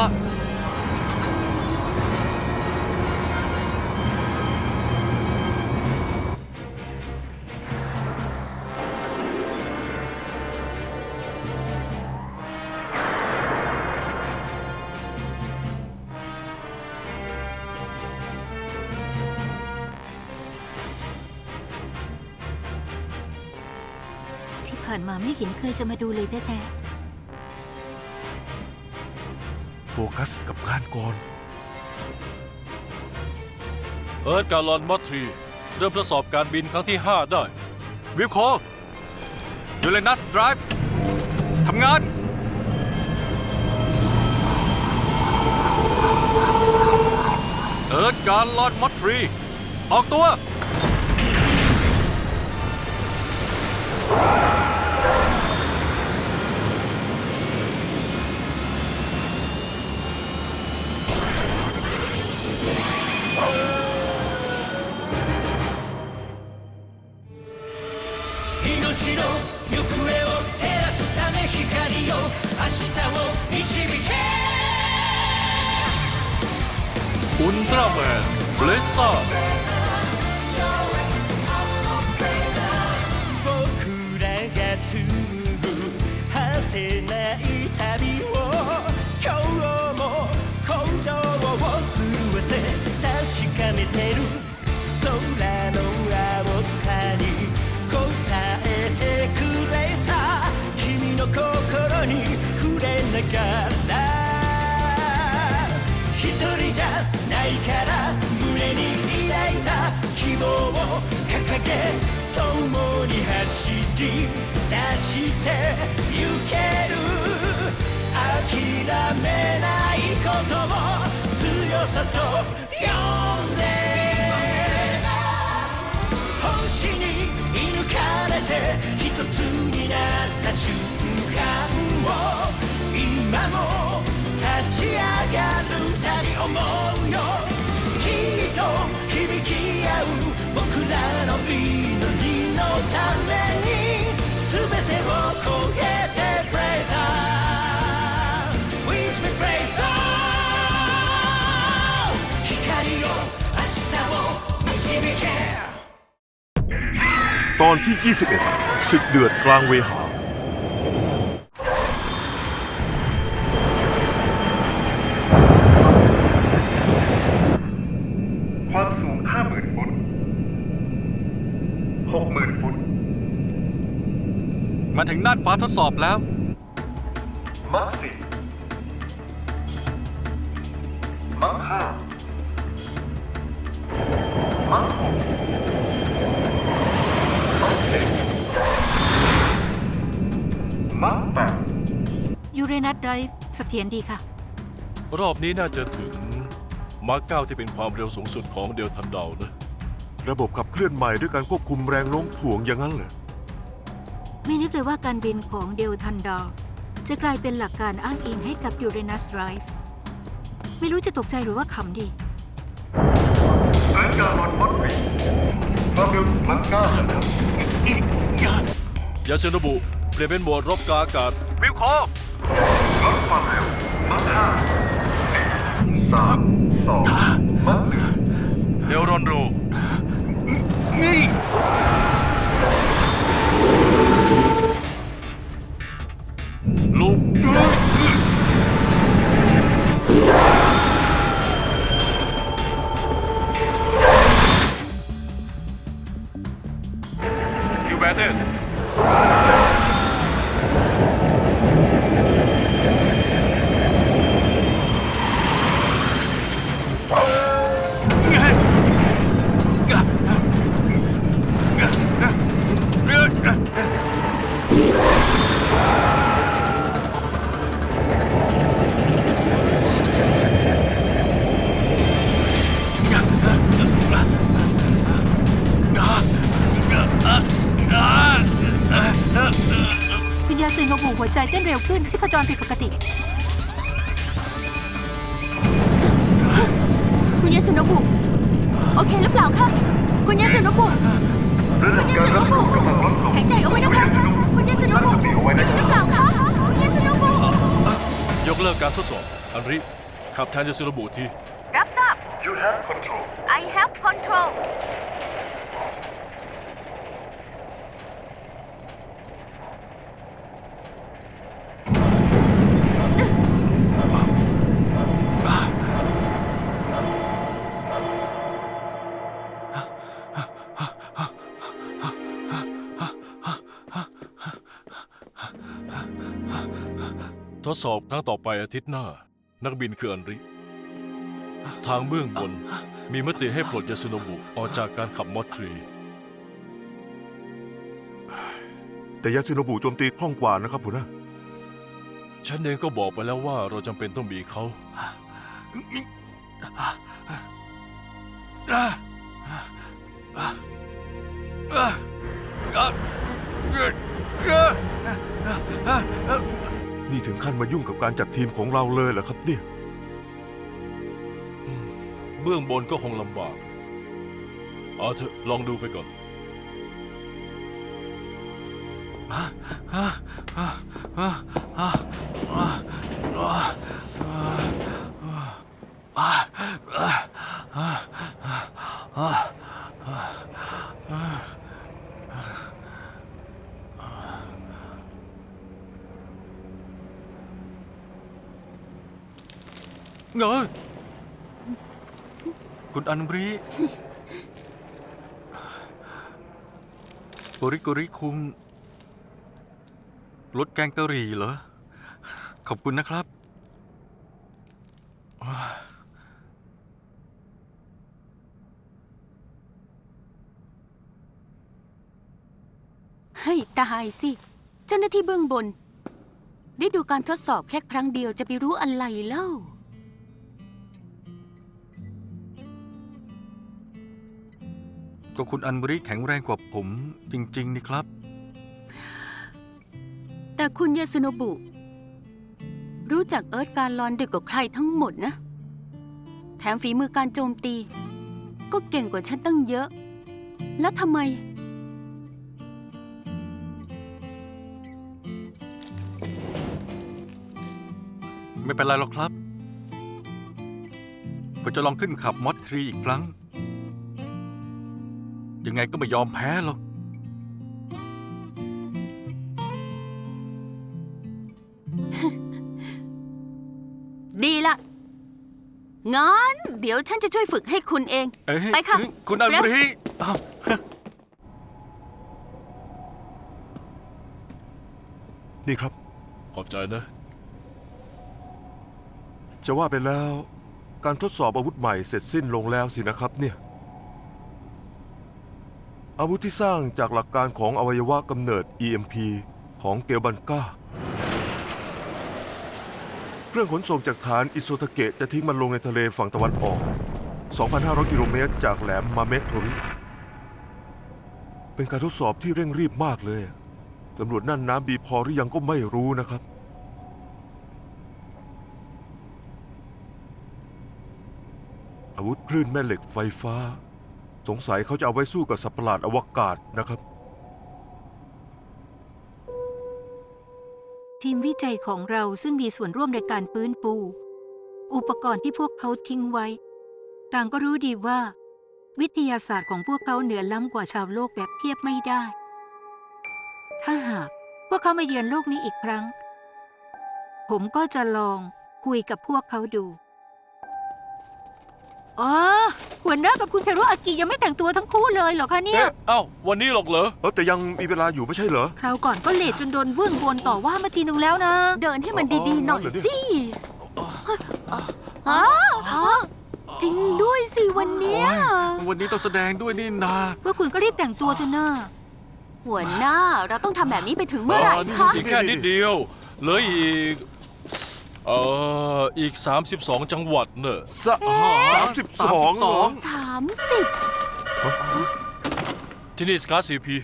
ละ ที่ผ่านมาไม่เห็นเคยจะมาดูเลยแต่แต่ กัสกับงานก่อน เอิร์ธกาลอนมอทรี เริ่มทดสอบการบินครั้งที่ 5 ได้ วิวโคยูเรนัสไดรฟ์ทำงาน เอิร์ธการลอนมอทรี ออกตัว อุล 出してゆける諦めないことを強さと呼んで星に射抜かれて一つになった瞬間を今も立ち上がる二人思う ตอนที่ 21ศึกเดือดกลางเวหา ความสูง 50,000 ฟุต 60,000 ฟุต มาถึงน่านฟ้าทดสอบแล้ว มักสิมักห้ามักหก ยูเรนัสไดรฟ์เสถียรดีค่ะ รอบนี้น่าจะถึงมาร์กเก้าที่เป็นความเร็วสูงสุดของเดลทันดาวนะ ระบบขับเคลื่อนใหม่ด้วยการควบคุมแรงโน้มถ่วงอย่างนั้นเหรอไม่นึกเลยว่าการบินของเดลทันดอร์จะกลายเป็นหลักการอ้างอิงให้กับยูเรนัสไดรฟ์ไม่รู้จะตกใจหรือว่าขำดีเอิร์ธการลอนมอตรีความเร็วมักเก้านะครับ ยาเซโนบุ เปลี่ยนเป็นโหมดรบกาอากาศ วิวโค ลดความเร็วมักห้าสี่สามสองมักหนึ่งเดลรอนโรนี่ลูกคิวแบตเตคุณ เต้นเร็วขึ้นชีพจรผิดปกติ คุณยาสุนบุ โอเคหรือเปล่าคะ คุณยาสุนบุ ระดับการรับรู้กำลังลดลงหายใจเอาไว้นะคะ คุณยาสุนบุตั้งสติเอาไว้ได้นะยินหรือเปล่าคะ คุณยาสุนบุยยกเลิกการทดสอบ อันริ ขับแทนยาสุนบุที รับทราบ You have control I have control ทดสอบครั้งต่อไปอาทิตย์หน้า นักบินคืออันริ ทางเบื้องบนมีมติให้ปลดยาสุนบุออกจากการขับมอสทรี แต่ยาซิโนบุโจมตีคล่องกว่านะครับหัวหน้าฉันเองก็บอกไปแล้วว่าเราจำเป็นต้องมีเขา นี่ถึงขั้นมายุ่งกับการจัดทีมของเราเลยเหรอครับเนี่ยเบื้องบนก็คงลำบาก เอาเถอะลองดูไปก่อน เงยคุณอันบรีโกริโกริคุงรสแกงกะหรี่เหรอ ขอบคุณนะครับ ให้ตายสิ เจ้าหน้าที่เบื้องบน ได้ดูการทดสอบแค่ครั้งเดียวจะไปรู้อะไรเล่า ก็คุณอันบรีแข็งแรงกว่าผมจริง ๆ นี่ครับ แต่คุณยาสุโนบุ รู้จักเอิร์ธการลอนดึกกว่าใครทั้งหมดนะ แถมฝีมือการโจมตี ก็เก่งกว่าฉันตั้งเยอะ แล้วทำไม ไม่เป็นไรหรอกครับ ผมจะลองขึ้นขับมอสทรีอีกครั้ง ยังไงก็ไม่ยอมแพ้หรอกดีละงั้นเดี๋ยวฉันจะช่วยฝึกให้คุณเอง เอ้ยไปค่ะคุณอันเร็วบรีอ้าวนี่ครับ ขอบใจนะ จะว่าไปแล้ว การทดสอบอาวุธใหม่เสร็จสิ้นลงแล้วสินะครับเนี่ย อาวุธที่สร้างจากหลักการของอวัยวะกำเนิด EMP ของเกลบันกาเครื่องขนส่งจากฐานอิโซทาเกะจะทิ้งมันลงในทะเลฝั่งตะวันออก 2,500 กิโลเมตรจากแหลมมาเมะโทริ เป็นการทดสอบที่เร่งรีบมากเลยตำรวจนั่นน้ำดีพอหรือยังก็ไม่รู้นะครับ อาวุธคลื่นแม่เหล็กไฟฟ้า สงสัยเขาจะเอาไว้สู้กับสัตว์ประหลาดอวกาศนะครับ ทีมวิจัยของเราซึ่งมีส่วนร่วมในการฟื้นฟู อุปกรณ์ที่พวกเขาทิ้งไว้ ต่างก็รู้ดีว่า วิทยาศาสตร์ของพวกเขาเหนือล้ำกว่าชาวโลกแบบเทียบไม่ได้ ถ้าหากพวกเขามาเยือนโลกนี้อีกครั้ง ผมก็จะลองคุยกับพวกเขาดู อ๋อหัวหน้ากับคุณเทโรอากิยังไม่แต่งตัวทั้งคู่เลยเหรอคะเนี่ย เอ๊ะเอ้า วันนี้หรอกเหรอ เออแต่ยังมีเวลาอยู่ไม่ใช่เหรอ คราวก่อนก็เลทจนโดนเบื้องบนต่อว่ามาทีนึงแล้วนะ เดินให้มันอ๋อดีๆหน่อยเหรอดิสิฮะจริงด้วยสิวันเนี้ยวันนี้ต้องแสดงด้วยนี่นาพวกคุณก็รีบแต่งตัวเถอะนะหัวหน้าเราต้องทำแบบนี้ไปถึงเมื่อไหร่อ๋อนี่คะ อีกแค่นิดเดียว เหลืออีก เอ่ออีก 32 จังหวัดเนอะสะสามสิบสองเหรอสามสิบที่นี่สกาซีพี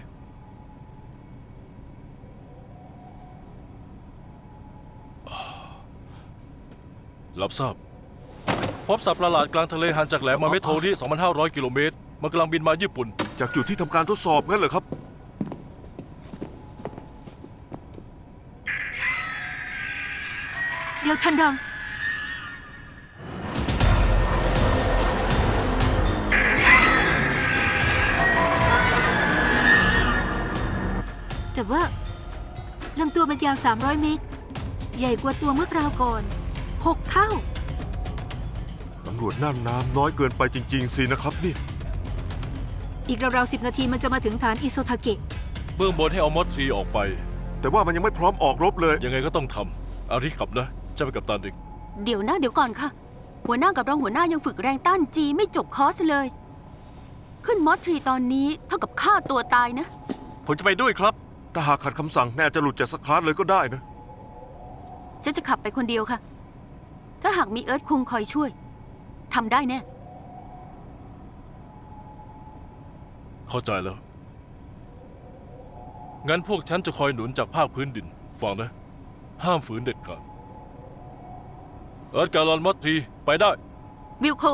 รับทราบ พบสัตว์ประหลาดกลางทะเลห่างจากแหลมมาเมโทนี่ 2,500 กิโลเมตร มันกำลังบินมาญี่ปุ่น จากจุดที่ทำการทดสอบงั้นเหรอครับ เดี๋ยวทันดอนแต่ว่าลำตัวมันยาว 300 เมตร ใหญ่กว่าตัวเมื่อคราวก่อน 6 เท่า ตำรวจน่านน้ำน้อยเกินไปจริง ๆ สินะครับเนี่ย อีกราวๆ10นาทีมันจะมาถึงฐานอิโซทาเกะ เบื้องบนให้เอามอสทรีออกไป แต่ว่ามันยังไม่พร้อมออกรบเลย ยังไงก็ต้องทำอาริขับนะ จะไปกับตาดึกเดี๋ยวนะเดี๋ยวก่อนค่ะ หัวหน้ากับรองหัวหน้ายังฝึกแรงต้านจีไม่จบคอร์สเลย ขึ้นมอสทรีตอนนี้เท่ากับฆ่าตัวตายนะ ผมจะไปด้วยครับ ถ้าหากขัดคำสั่งแน่าจะหลุดจากสคาร์ทเลยก็ได้นะ ฉันจะขับไปคนเดียวค่ะ ถ้าหากมีเอิร์ธคุงคอยช่วยทำได้แน่ เข้าใจแล้ว งั้นพวกฉันจะคอยหนุนจากภาคพื้นดิน ฟังนะ ห้ามฝืนเด็ดขาด เอิร์ธการอนมัตทรีไปได้ วิลโค